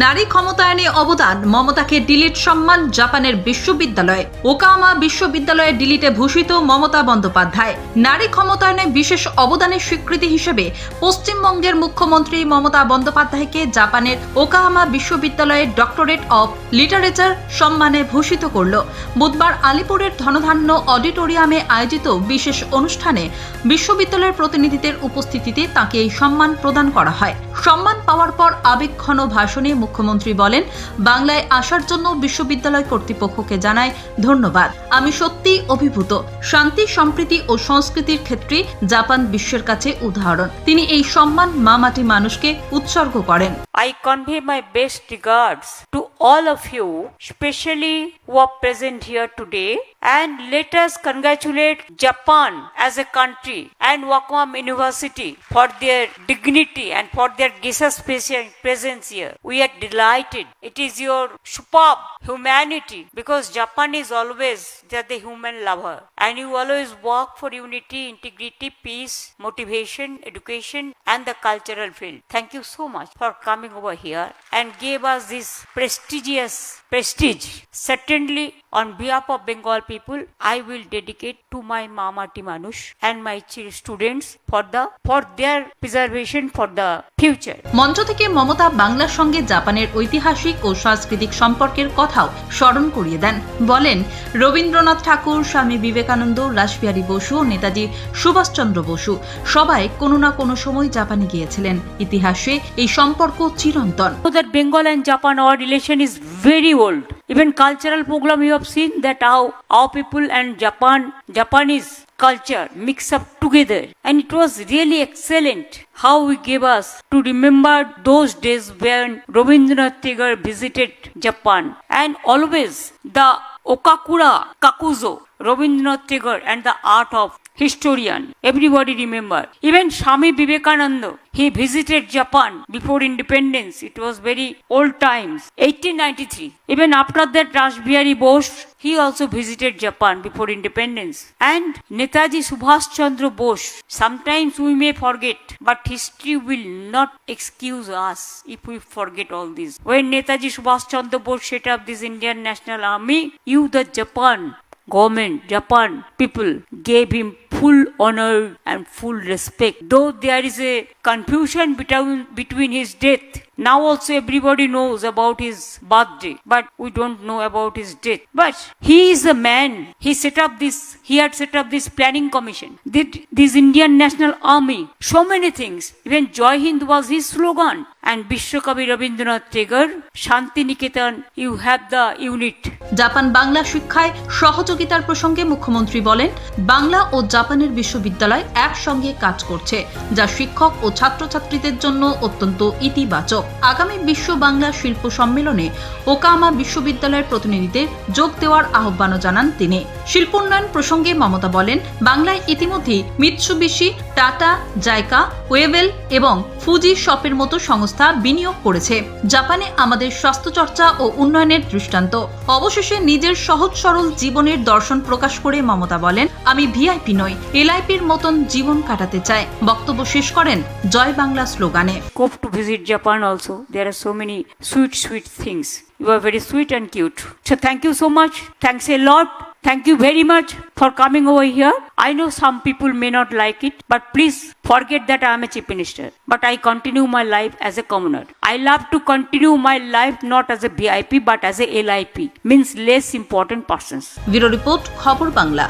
নারী ক্ষমতায়নে অবদান, মমতাকে ডিলিট সম্মান, জাপানের বিশ্ববিদ্যালয়ে। ওকামা বিশ্ববিদ্যালয়ে ডিলিটে ভূষিত মমতা বন্দ্যোপাধ্যায়। নারী ক্ষমতায়নে বিশেষ অবদানের স্বীকৃতি হিসেবে পশ্চিমবঙ্গের মুখ্যমন্ত্রী মমতা বন্দ্যোপাধ্যায়কে জাপানের ওকাহামা বিশ্ববিদ্যালয়ের ডক্টরেট অব লিটারেচার সম্মানে ভূষিত করল। বুধবার আলিপুরের ধনধান্য অডিটোরিয়ামে আয়োজিত বিশেষ অনুষ্ঠানে বিশ্ববিদ্যালয়ের প্রতিনিধিদের উপস্থিতিতে তাকে এই সম্মান প্রদান করা হয়। সম্মান পাওয়ার পর আবেগঘন ভাষণে মুখ্যমন্ত্রী বলেন, বাংলায় আসার জন্য বিশ্ববিদ্যালয় কর্তৃপক্ষকে জানায় ধন্যবাদ। আমি সত্যি অভিভূত। শান্তি, সম্প্রীতি ও সংস্কৃতির ক্ষেত্রে জাপান বিশ্বের কাছে উদাহরণ। তিনি এই সম্মান মামাটি মানুষকে উৎসর্গ করেন। I convey my best regards to all of you, especially who are present here today, and let us congratulate Japan as a country and Wakwam University for their dignity and for their presen- presence here. We are delighted. It is your superb humanity because Japan is always the human lover and you always work for unity, integrity, peace, motivation, education, and the cultural field. Thank you so much for coming over here and gave us this prestigious prestige. Certainly, on behalf of Bengal people, I will dedicate to my Mama Timanush and my students for the for their preservation for the future. মঞ্চ থেকে মমতা বাংলার সঙ্গে জাপানের ঐতিহাসিক ও সাংস্কৃতিক সম্পর্কের কথাও স্মরণ করিয়ে দেন বলেন রবীন্দ্রনাথ ঠাকুর স্বামী বিবেকানন্দ রাসবিহারী বসু ও নেতাজি সুভাষচন্দ্র বসু সবাই কোনো না কোনো সময় জাপানে গিয়েছিলেন ইতিহাসে এই সম্পর্ক চিরন্তন Bengal and Japan, our relation is very old. Even cultural program, you have seen that how our people and Japan, Japanese culture mix up together. And it was really excellent how we gave us to remember those days when Rabindranath Tagore visited Japan. And always the Okakura Kakuzo, Rabindranath Tagore and the art of historian. Everybody remember. Even Swami Vivekananda, he visited Japan before independence. It was very old times. 1893. Even after that, Rashbihari Bose, he also visited Japan before independence. And Netaji Subhash Chandra Bose. Sometimes we may forget, but history will not excuse us if we forget all this. When Netaji Subhash Chandra Bose set up this Indian National Army, you, the Japan government, Japan people gave him full honor and full respect. Though there is a confusion between, between his death, now also everybody knows about his birthday, but we don't know about his death. But he is a man. He set up this, he had set up this planning commission, did this Indian National Army, so many things. Even Joy Hind was his slogan. And Bishwakavi Rabindranath Tagore, Shanti Niketan, you have the unit. Japan Bangla শিক্ষায় সহযোগিতার প্রসঙ্গে মুখ্যমন্ত্রী বলেন, বাংলা ও জাপানের বিশ্ববিদ্যালয় একসঙ্গে কাজ করছে, যা শিক্ষক ও ছাত্রছাত্রীদের জন্য অত্যন্ত ইতিবাচক। আগামী বিশ্ব বাংলা শিল্প সম্মেলনে ওকামা বিশ্ববিদ্যালয়ের প্রতিনিধিদের যোগ দেওয়ার আহ্বানও জানান তিনি। শিল্পোন্নয়ন প্রসঙ্গে মমতা বলেন, বাংলায় ইতিমধ্যেই মিৎসুবিশি, টাটা জায়কা ওয়েবেল এবং ফুজি শপের মতো সংস্থা বিনিয়োগ করেছে জাপানে আমাদের স্বাস্থ্যচর্চা ও উন্নয়নের দৃষ্টান্ত অবশেষে নিজের সহজ সরল জীবনের দর্শন প্রকাশ করে মমতা বলেন আমি ভিআইপি নই এলআইপির মতন জীবন কাটাতে চাই বক্তব্য শেষ করেন জয় বাংলা স্লোগানে scope to visit Japan also. There are so many sweet, sweet things. You are very sweet and cute. So thank you so much. Thanks a lot. Thank you very much for coming over here. I know some people may not like it, but please forget that I am a chief minister. But I continue my life as a commoner. I love to continue my life not as a VIP but as a LIP, means less important persons. Bureau Report, Khabur Bangla